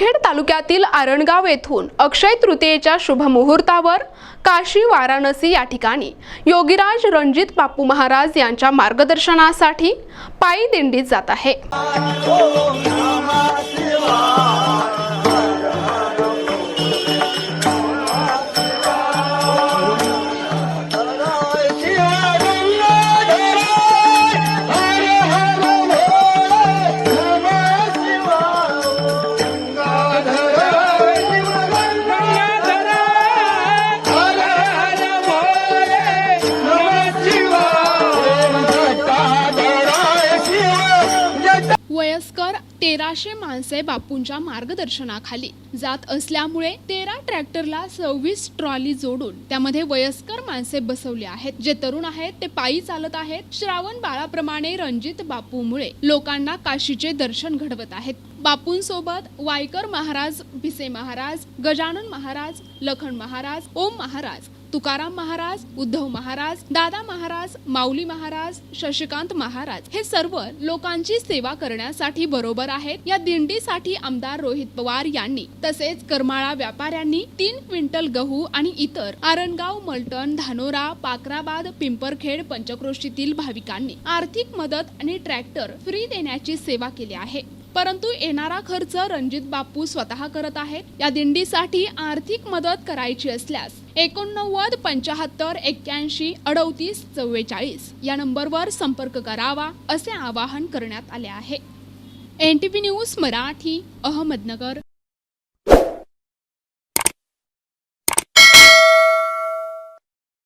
तालुक्यातील आरणगाव येथून अक्षय तृतीयेच्या शुभमुहूर्तावर काशी वाराणसी या ठिकाणी योगीराज रणजित बापू महाराज यांच्या मार्गदर्शनासाठी पायी दिंडीत जात आहे. सुमार तेराशे माणसे बापूंच्या मार्गदर्शनाखाली जात असल्यामुळे तेरा ट्रॅक्टरला सव्वीस ट्रॉली जोडून त्यामध्ये वयस्कर माणसे बसवले आहेत. जे तरुण आहेत ते पायी चालत आहेत. श्रावण बाळाप्रमाणे रणजित बापूमुळे लोकांना काशीचे दर्शन घडवत आहेत. बापूंसोबत वायकर महाराज भिसे महाराज गजानन महाराज लखन महाराज ओम महाराज तुकाराम महाराज उद्धव महाराज दादा महाराज माऊली महाराज शशिकांत महाराज हे सर्व लोकांची सेवा करण्यासाठी बरोबर आहेत. या दिंडीसाठी आमदार रोहित पवार यांनी तसेच करमाळा व्यापाऱ्यांनी तीन क्विंटल गहू आणि इतर आरणगाव मलटण धानोरा पाकराबाद पिंपरखेड पंचक्रोशीतील भाविकांनी आर्थिक मदत आणि ट्रॅक्टर फ्री देण्याची सेवा केली आहे. परंतु येणारा खर्च रणजित बापू स्वतः करत आहेत. या दिंडीसाठी आर्थिक मदत करायची असल्यास एकोणनव्वद पंचाहत्तर एक्क्याऐंशी अडतीस चव्वेचाळीस या नंबरवर संपर्क करावा असे आवाहन करण्यात आले आहे. N T V news Marathi Ahmednagar.